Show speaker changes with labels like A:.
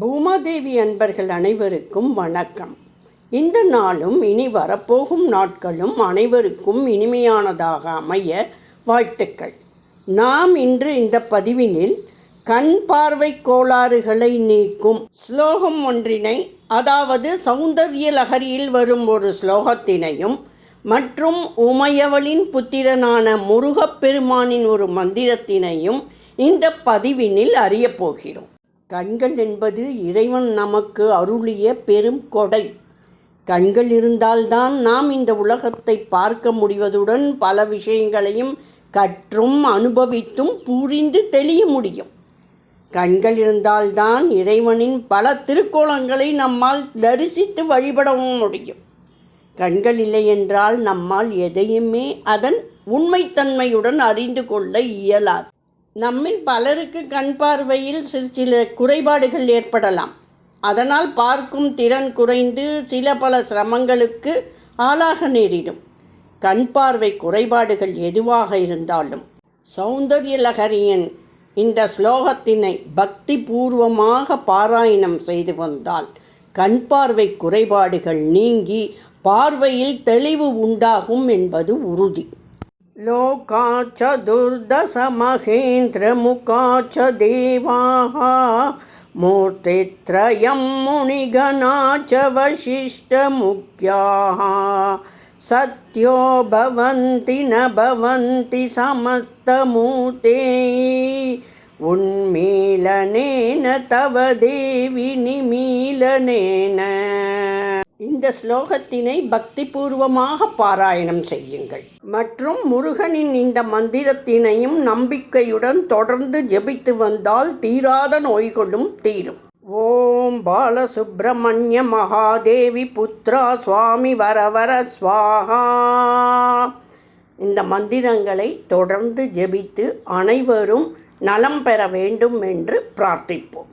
A: பூமாதேவி அன்பர்கள் அனைவருக்கும் வணக்கம். இந்த நாளும் இனி வரப்போகும் நாட்களும் அனைவருக்கும் இனிமையானதாக அமைய வாழ்த்துக்கள். நாம் இன்று இந்த பதிவினில் கண் பார்வை கோளாறுகளை நீக்கும் ஸ்லோகம் ஒன்றினை அதாவது சௌந்தர்ய லகரியில் வரும் ஒரு ஸ்லோகத்தினையும் மற்றும் உமையவளின் புத்திரனான முருகப்பெருமானின் ஒரு மந்திரத்தினையும் இந்த பதிவினில் அறியப் போகிறோம். கண்கள் என்பது இறைவன் நமக்கு அருளிய பெரும் கொடை. கண்கள் இருந்தால்தான் நாம் இந்த உலகத்தை பார்க்க முடிவதுடன் பல விஷயங்களையும் கற்றும் அனுபவித்தும் புரிந்து தெளிய முடியும். கண்கள் இருந்தால்தான் இறைவனின் பல திருக்கோலங்களை நம்மால் தரிசித்து வழிபடவும் முடியும். கண்கள் இல்லை என்றால் நம்மால் எதையுமே அதன் உண்மைத்தன்மையுடன் அறிந்து கொள்ள இயலாது. நம்மில் பலருக்கு கண் பார்வையில் சிறு சில குறைபாடுகள் ஏற்படலாம். அதனால் பார்க்கும் திறன் குறைந்து சில பல சிரமங்களுக்கு ஆளாக நேரிடும். கண் பார்வை குறைபாடுகள் எதுவாக இருந்தாலும் சௌந்தர்ய லகரியின் இந்த ஸ்லோகத்தினை பக்தி பூர்வமாக பாராயணம் செய்து வந்தால் கண் பார்வை குறைபாடுகள் நீங்கி பார்வையில் தெளிவு உண்டாகும் என்பது உறுதி. लोका च दुर्दशमहेन्द्रमुखा च देवाः मूर्तित्रयं मुनिगणा च वशिष्ठमुख्याः। सत्यो भवन्ति न भवन्ति समस्तमूर्ते। उन्मीलनेन तव देवि निमीलनेन இந்த ஸ்லோகத்தினை பக்திபூர்வமாக பாராயணம் செய்யுங்கள். மற்றும் முருகனின் இந்த மந்திரத்தினையும் நம்பிக்கையுடன் தொடர்ந்து ஜெபித்து வந்தால் தீராத நோய்களும் தீரும். ஓம் பாலசுப்பிரமணிய மகாதேவி புத்ரா சுவாமி வரவர ஸ்வாகா இந்த மந்திரங்களை தொடர்ந்து ஜெபித்து அனைவரும் நலம் பெற வேண்டும் என்று பிரார்த்திப்போம்.